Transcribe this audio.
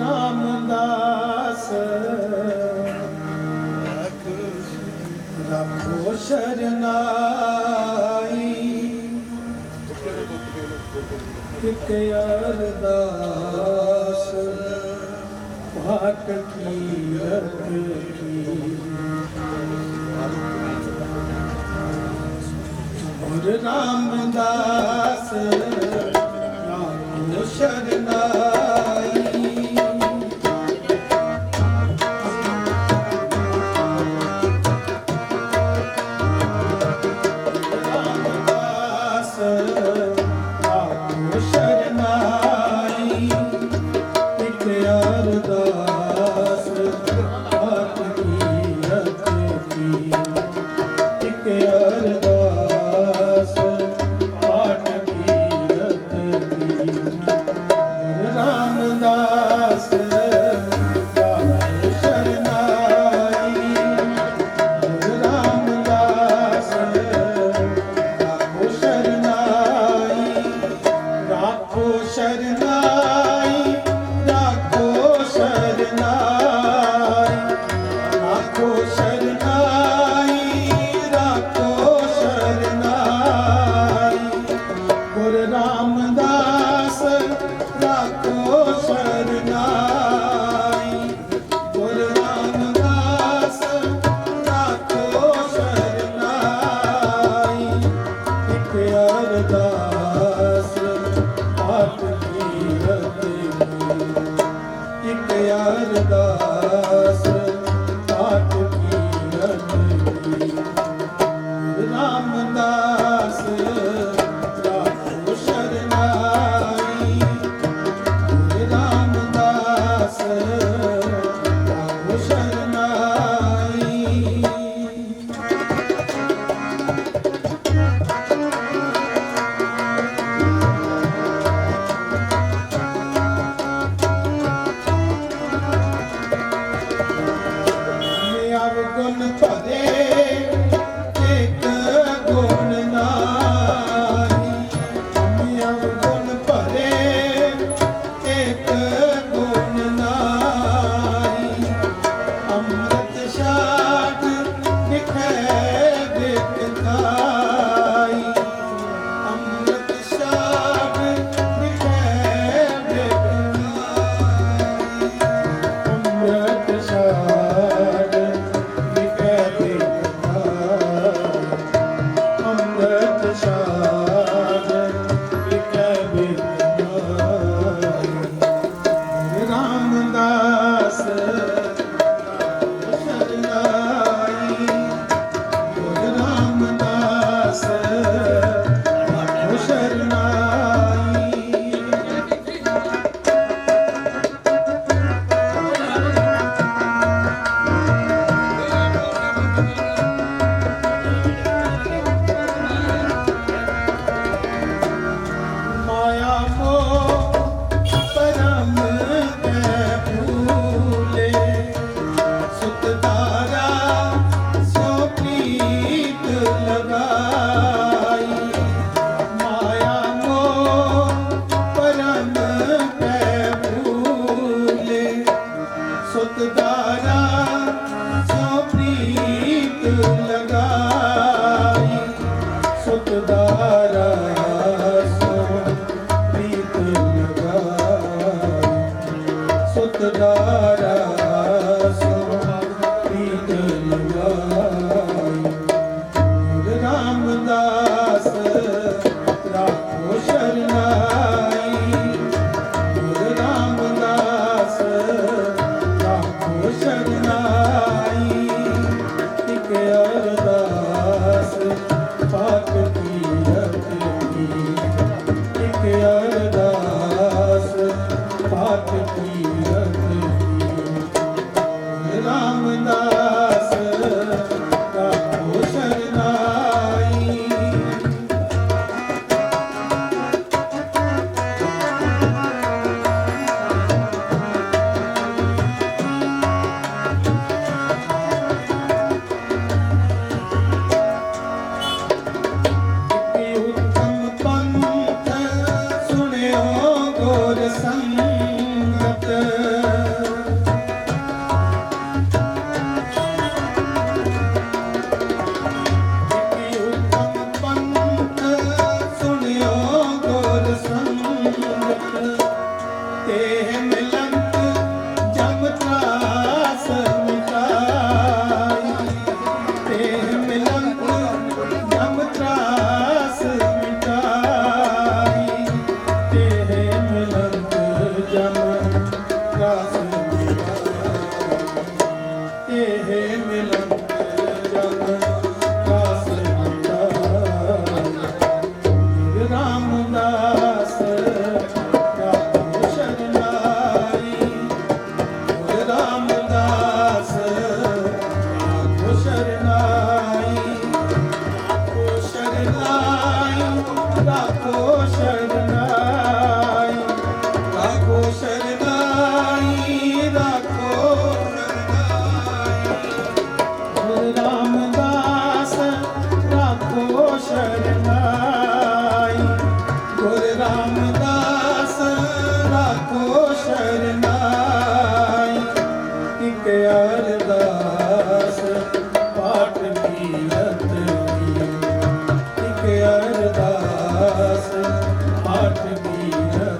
ਨਾਮ ਦਾਸ ਰੱਖੋ ਸ਼ਰਨਾਈ। ਇੱਕ ਅਰਦਾਸ। ਭਾਕ ਕੀ ਰਤ ਕੀ। ਗੁਰ ਰਾਮ ਦਾਸ ਛਾਟ ਦਿਖੇ ਕੀਰਤ ਰਾਮ ਦਾ artık inan